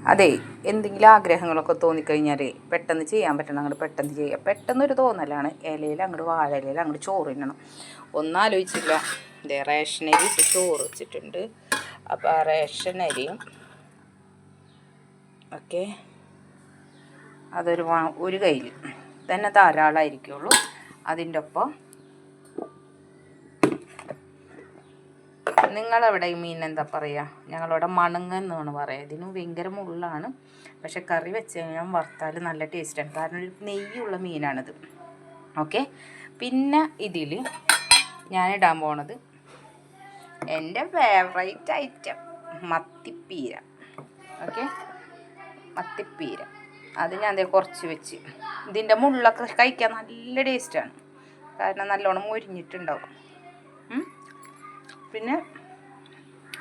അതെ എന്തെങ്കിലും ആഗ്രഹങ്ങളൊക്കെ തോന്നിക്കഴിഞ്ഞാൽ പെട്ടെന്ന് ചെയ്യാൻ പറ്റണം അങ്ങോട്ട് പെട്ടെന്ന് ചെയ്യുക പെട്ടെന്നൊരു തോന്നലാണ് ഇലയിൽ അങ്ങോട്ട് വാഴ ഇലയിൽ അങ്ങോട്ട് ചോറ് ഇടണം ഒന്നാലോചിച്ചില്ല ഇതേ റേഷനരി ഇട്ട് ചോറ് വെച്ചിട്ടുണ്ട്. അപ്പോൾ ആ റേഷനരിയും ഓക്കെ അതൊരു ഒരു കയ്യിൽ തന്നെ ധാരാളമായിരിക്കുള്ളൂ അതിന്റെ ഒപ്പം നിങ്ങളവിടെ ഈ മീൻ എന്താ പറയുക ഞങ്ങളവിടെ മണങ്ങ എന്നാണ് പറയുക ഇതിന് ഭയങ്കര മുള്ളാണ്. പക്ഷെ കറി വെച്ച് കഴിഞ്ഞാൽ വറുത്താൽ നല്ല ടേസ്റ്റാണ്. കാരണം ഒരു നെയ്യുള്ള മീനാണിത്. ഓക്കെ? പിന്നെ ഇതിൽ ഞാനിടാൻ പോണത് എന്റെ ഫേവറേറ്റ് ഐറ്റം മത്തിപ്പീര. ഓക്കെ? മത്തിപ്പീര. അത് ഞാൻ അതേ കുറച്ച് വെച്ച്. ഇതിന്റെ മുള്ളൊക്കെ കഴിക്കാൻ നല്ല ടേസ്റ്റാണ്. കാരണം നല്ലോണം മൊരിഞ്ഞിട്ടുണ്ടാവും. പിന്നെ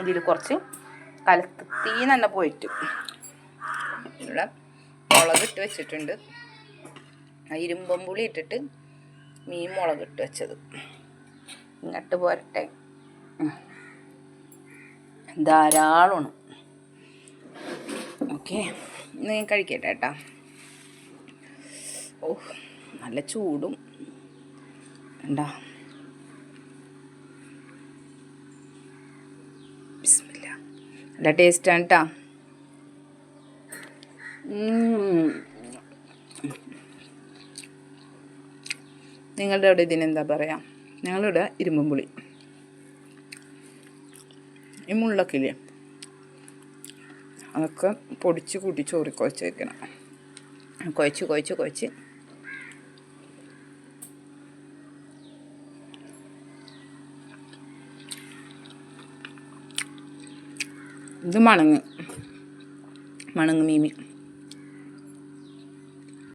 ഇതിൽ കുറച്ച് കലത്ത് തീ പോയിട്ട് ഇവിടെ മുളകിട്ട് വെച്ചിട്ടുണ്ട്. ഇരുമ്പം പുളി ഇട്ടിട്ട് മീൻ മുളകിട്ട് വെച്ചത്. ഇങ്ങോട്ട് പോരട്ടെ. ധാരാളമാണ് ഓക്കെ. ഇന്ന് ഞാൻ കഴിക്കട്ടെ കേട്ടാ. ഓ നല്ല ചൂടും. ഉണ്ടാ ബിസ്മില്ല. നല്ല ടേസ്റ്റാണ് കേട്ടോ നിങ്ങളുടെ അവിടെ ഇതിനെന്താ പറയാ? ഞങ്ങളിവിടെ ഇരുമ്പുംപുളി ഈ മുള്ളൊക്കെ ഇല്ലേ അതൊക്കെ പൊടിച്ച് കൂട്ടി ചോറി കുഴച്ച് വെക്കണം. കുഴച്ച് കുഴച്ച് കുഴച്ച്. ഇത് മണങ്ങ് മണങ്ങ് മീമി